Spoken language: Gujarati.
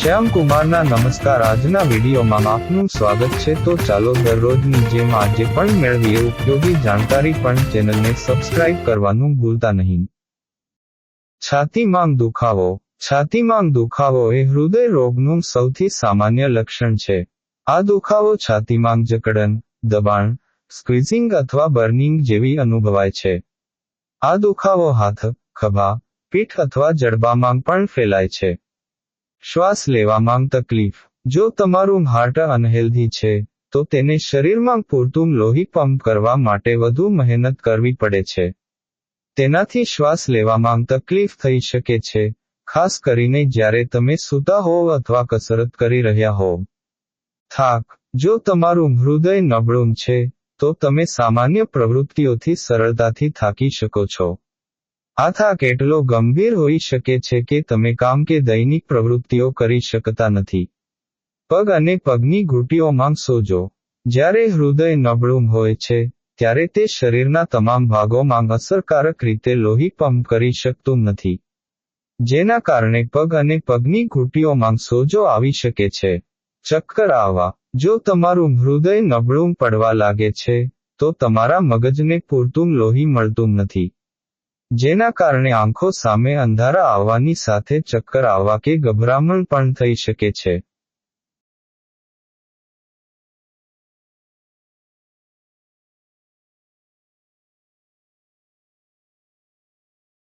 શ્યામ કુમારના નમસ્કાર. આજના વિડીયોમાં આપનું સ્વાગત છે. તો ચાલો દરરોજની જેમ આજે પણ મેળવીએ ઉપયોગી જાણકારી પણ ચેનલને સબસ્ક્રાઇબ કરવાનું ભૂલતા નહીં. છાતીમાં દુખાવો. છાતીમાં દુખાવો એ હૃદય રોગનું સૌથી સામાન્ય લક્ષણ છે. આ દુખાવો છાતીમાં જકડન, દબાણ સ્ક્વિઝિંગ અથવા બર્નિંગ જેવી અનુભવાય છે. આ દુખાવો હાથ, ખભા, પીઠ અથવા જડબામાં પણ ફેલાય છે. શ્વાસ લેવામાં તકલીફ. જો તમારું હાર્ટ અનહેલ્ધી છે, તો તેને શરીરમાં પૂરતું લોહી પંપ કરવા માટે વધુ મહેનત કરવી પડે છે. તેનાથી શ્વાસ લેવામાં તકલીફ થઈ શકે છે, ખાસ કરીને જ્યારે તમે સૂતા હોવ અથવા કસરત કરી રહ્યા હોવ. થાક. જો તમારું હૃદય નબળું છે, તો તમે સામાન્ય પ્રવૃત્તિઓથી સરળતાથી થાકી શકો છો. આ થાક એટલો ગંભીર હોઈ શકે છે કે તમે કામ કે દૈનિક પ્રવૃત્તિઓ કરી શકતા નથી. પગ અને પગની ઘૂંટીઓમાં સોજો. જ્યારે હૃદય નબળું હોય છે, ત્યારે તે શરીરના તમામ ભાગોમાં અસરકારક રીતે લોહી પંપ કરી શકતું નથી. જેના કારણે પગ અને પગની ઘૂંટીઓમાં સોજો આવી શકે છે. ચક્કર આવવા જો તમારું હૃદય નબળું પડવા લાગે છે, તો તમારા મગજને પૂરતું લોહી મળતું નથી. જેના કારણે આંખો સામે અંધારા આવવાની સાથે ચક્કર આવવા કે ગભરામણ પણ થઈ શકે છે.